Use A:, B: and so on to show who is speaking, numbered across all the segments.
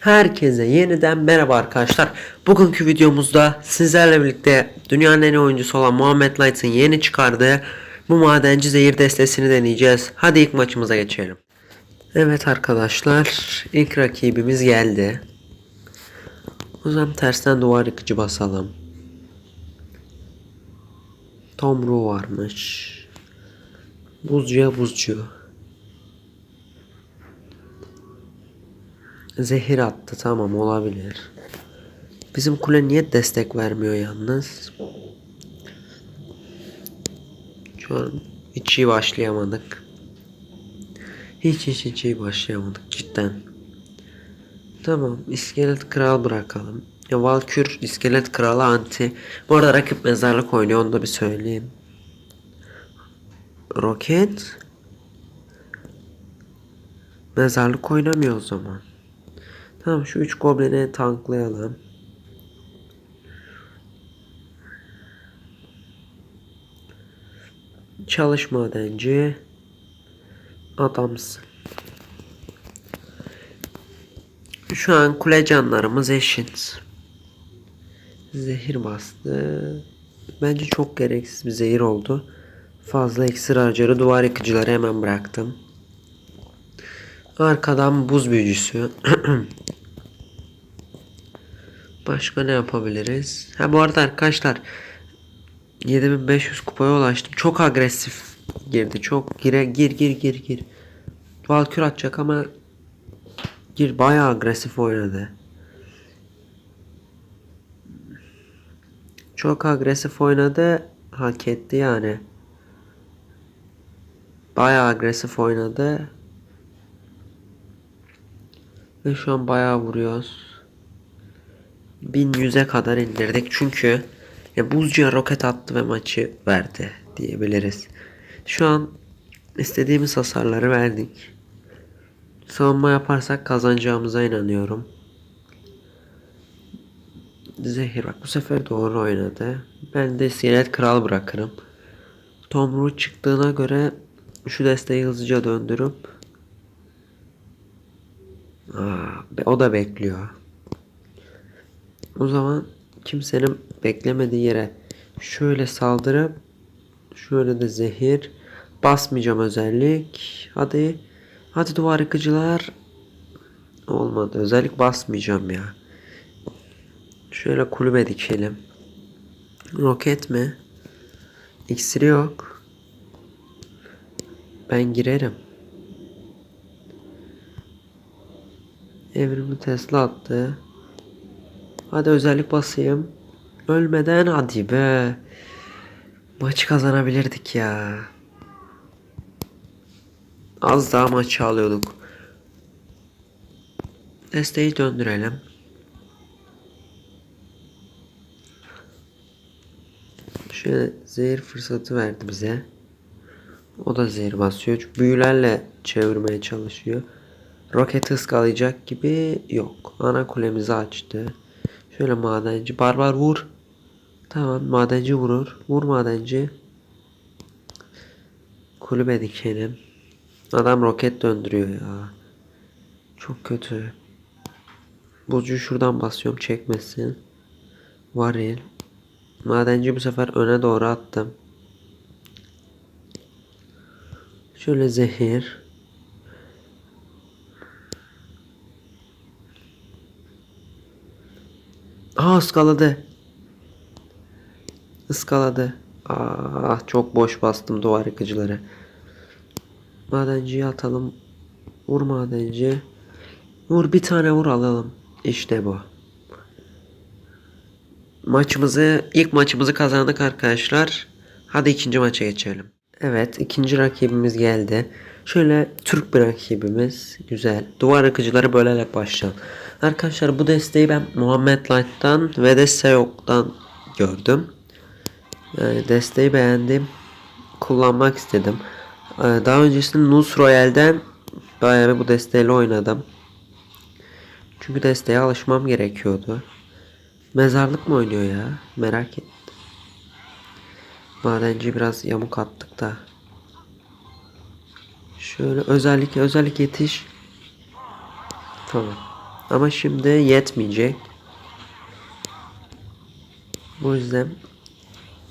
A: Herkese yeniden merhaba arkadaşlar. Bugünkü videomuzda sizlerle birlikte dünyanın en iyi oyuncusu olan Muhammed Lights'ın yeni çıkardığı bu madenci zehir destesini deneyeceğiz. Hadi ilk maçımıza geçelim. Evet arkadaşlar ilk rakibimiz geldi. O zaman tersten duvar yıkıcı basalım. Tomru varmış. Buzcuya buzcu. Zehir attı tamam olabilir. Bizim kule niye destek vermiyor yalnız? Şu an hiç iyi başlayamadık. Hiç hiç hiç iyi başlayamadık cidden. Tamam iskelet kral bırakalım. Ya Valkür iskelet kralı anti. Bu arada rakip mezarlık oynuyor onu da bir söyleyeyim. Roket. Mezarlık oynamıyor o zaman. Tamam şu üç goblini tanklayalım. Çalış madenci. Adamsın. Şu an kule canlarımız eşit. Zehir bastı. Bence çok gereksiz bir zehir oldu. Fazla iksir harcarı duvar yıkıcıları hemen bıraktım. Arkadan buz büyücüsü. Başka ne yapabiliriz? Ha bu arada arkadaşlar 7500 kupaya ulaştım. Çok agresif girdi. Çok gire gir gir gir gir. Valkür atacak ama gir bayağı agresif oynadı. Çok agresif oynadı. Hak etti yani. Bayağı agresif oynadı. Ve şu an bayağı vuruyoruz. 1100'e kadar indirdik çünkü ya buzcuya roket attı ve maçı verdi diyebiliriz. Şu an istediğimiz hasarları verdik. Savunma yaparsak kazanacağımıza inanıyorum. Zehir bak bu sefer doğru oynadı. Ben de iskelet kral bırakırım. Tomru çıktığına göre şu desteği hızlıca döndürüp Aa, o da bekliyor. O zaman kimsenin beklemediği yere şöyle saldırıp şöyle de zehir basmayacağım özellik. Hadi hadi duvar yıkıcılar olmadı. Özellik basmayacağım ya. Şöyle kulübe dikelim. Roket mi? İksiri yok. Ben girerim. Evrimi Tesla attı. Hadi özellik basayım. Ölmeden hadi be. Maçı kazanabilirdik ya. Az daha maçı alıyorduk. Desteği döndürelim. Şöyle zehir fırsatı verdi bize. O da zehir basıyor. Büyülerle çevirmeye çalışıyor. Roket ıskalayacak gibi yok. Ana kulemizi açtı. Şöyle madenci. Barbar vur. Tamam madenci vurur. Vur madenci. Kulübe dikelim. Adam roket döndürüyor ya. Çok kötü. Buzcu şuradan basıyorum çekmesin. Varil. Madenci bu sefer öne doğru attım. Şöyle zehir. Aa ıskaladı. Iskaladı. Ah çok boş bastım duvar yıkıcıları. Madenciyi atalım. Vur madenci. Vur bir tane vur alalım. İşte bu. Maçımızı ilk maçımızı kazandık arkadaşlar. Hadi ikinci maça geçelim. Evet ikinci rakibimiz geldi. Şöyle Türk bir rakibimiz. Güzel. Duvar yıkıcıları bölerek başlayalım. Arkadaşlar bu desteği ben Muhammed Light'tan ve de Seyok'tan gördüm. Yani desteği beğendim. Kullanmak istedim. Ee, Daha öncesinde Nus Royale'den bayağı bir bu desteğiyle oynadım. Çünkü desteğe alışmam gerekiyordu. Mezarlık mı oynuyor ya? Merak ettim. Madenci biraz yamuk attık da. Şöyle özellik özellik yetiş. Tamam. Ama şimdi yetmeyecek. Bu yüzden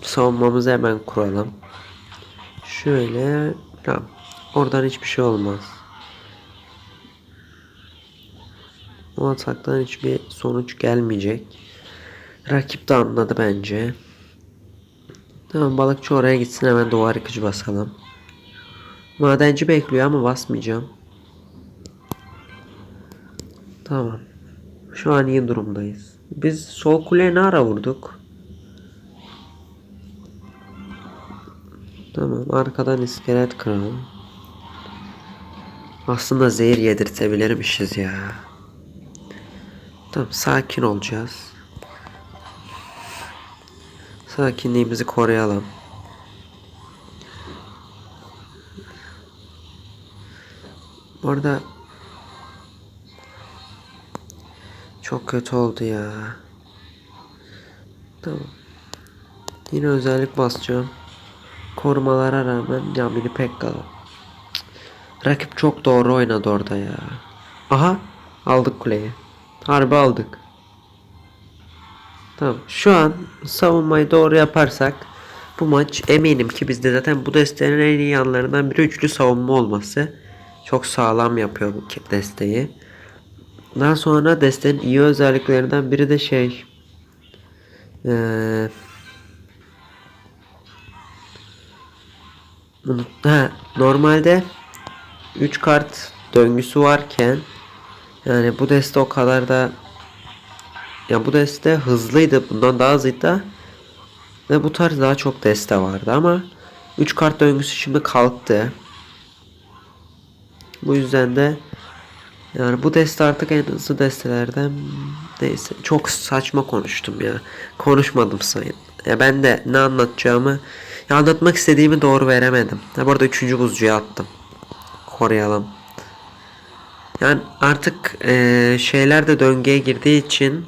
A: savunmamızı hemen kuralım. Şöyle tamam. Oradan hiçbir şey olmaz. O ataktan hiçbir sonuç gelmeyecek. Rakip de anladı bence. Tamam balıkçı oraya gitsin hemen duvar yıkıcı basalım. Madenci bekliyor ama basmayacağım. Tamam. Şu an iyi durumdayız. Biz sol kuleye ne ara vurduk? Tamam arkadan iskelet kıralım. Aslında zehir yedirtebilirmişiz ya. Tamam sakin olacağız. Sakinliğimizi koruyalım. Bu arada çok kötü oldu ya. Tamam. Yine özellik basacağım. Korumalara rağmen ya beni pek kalır. Rakip çok doğru oynadı orada ya. Aha aldık kuleyi. Harbi aldık. Tamam şu an savunmayı doğru yaparsak bu maç eminim ki bizde zaten bu desteğin en iyi yanlarından biri üçlü savunma olması. Çok sağlam yapıyor bu desteği. Daha sonra desteğin iyi özelliklerinden biri de şey ha, normalde 3 kart döngüsü varken yani bu deste o kadar da ya bu deste hızlıydı. Bundan daha hızlıydı. Ve bu tarz daha çok deste vardı ama 3 kart döngüsü şimdi kalktı. Bu yüzden de yani bu deste artık en hızlı destelerden neyse çok saçma konuştum ya. Konuşmadım sayın. Ya ben de ne anlatacağımı ya anlatmak istediğimi doğru veremedim. Ya bu arada 3. buzcuya attım. Koruyalım. Yani artık eee, şeyler de döngüye girdiği için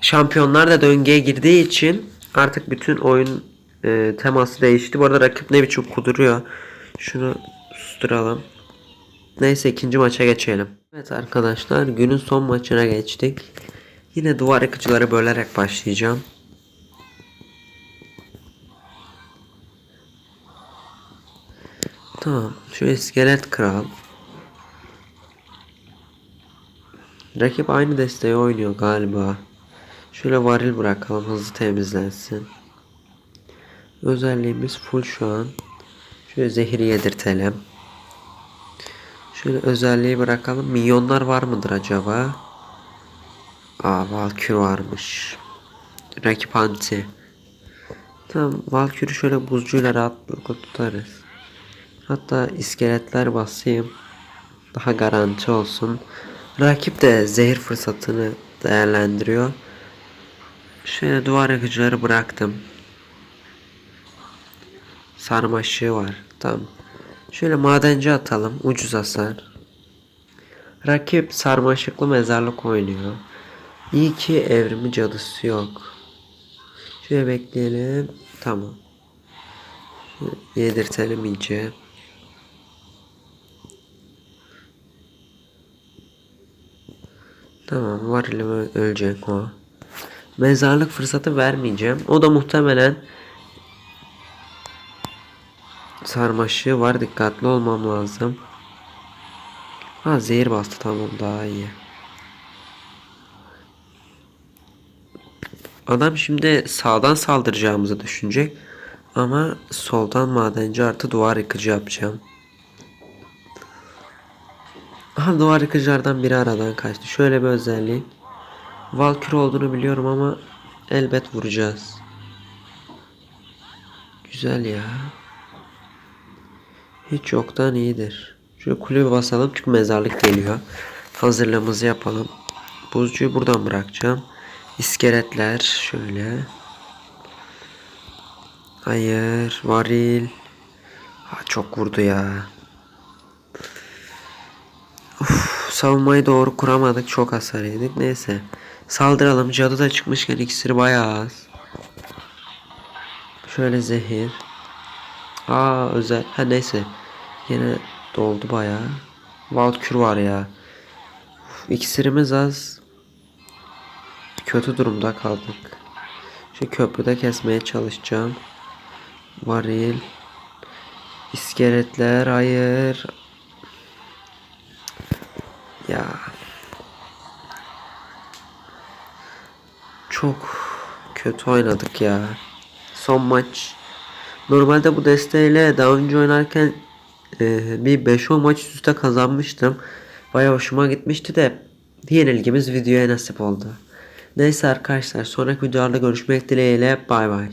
A: şampiyonlar da döngüye girdiği için artık bütün oyun e, teması değişti. Bu arada rakip ne biçim kuduruyor. Şunu susturalım. Neyse ikinci maça geçelim. Evet arkadaşlar günün son maçına geçtik. Yine duvar yıkıcıları bölerek başlayacağım. Tamam. Şu iskelet kral. Rakip aynı desteği oynuyor galiba. Şöyle varil bırakalım hızlı temizlensin. Özelliğimiz full şu an. Şöyle zehir yedirtelim. Şöyle özelliği bırakalım. Milyonlar var mıdır acaba? Aa Valkür varmış. Rakip anti. Tamam Valkür'ü şöyle buzcuyla rahatlıkla tutarız. Hatta iskeletler basayım. Daha garanti olsun. Rakip de zehir fırsatını değerlendiriyor. Şöyle duvar yakıcıları bıraktım. Sarmaşığı var. Tamam. Şöyle madenci atalım. Ucuz hasar. Rakip sarmaşıklı mezarlık oynuyor. İyi ki evrimi cadısı yok. Şöyle bekleyelim. Tamam. Yedirtelim iyice. Tamam var elime ölecek o. Mezarlık fırsatı vermeyeceğim. O da muhtemelen sarmaşığı var. Dikkatli olmam lazım. Ha zehir bastı tamam daha iyi. Adam şimdi sağdan saldıracağımızı düşünecek. Ama soldan madenci artı duvar yıkıcı yapacağım. Aha duvar yıkıcılardan biri aradan kaçtı. Şöyle bir özellik. Valkür olduğunu biliyorum ama elbet vuracağız. Güzel ya. Hiç yoktan iyidir. Şöyle kulübe basalım çünkü mezarlık geliyor. Hazırlığımızı yapalım. Buzcuyu buradan bırakacağım. İskeletler şöyle. Hayır. Varil. Ha, çok vurdu ya. Uf, savunmayı doğru kuramadık. Çok hasar yedik. Neyse. Saldıralım. Cadı da çıkmışken iksiri bayağı az. Şöyle zehir. Aa özel. Ha neyse. Yine Doldu bayağı. Valkür var ya. Uf, az. Kötü durumda kaldık. Şu köprüde kesmeye çalışacağım. Varil. İskeletler hayır. Ya. Çok kötü oynadık ya. Son maç. Normalde bu desteğiyle daha önce oynarken e, bir 5-10 maç üst üste kazanmıştım. Baya hoşuma gitmişti de yenilgimiz videoya nasip oldu. Neyse arkadaşlar sonraki videolarda görüşmek dileğiyle bay bay.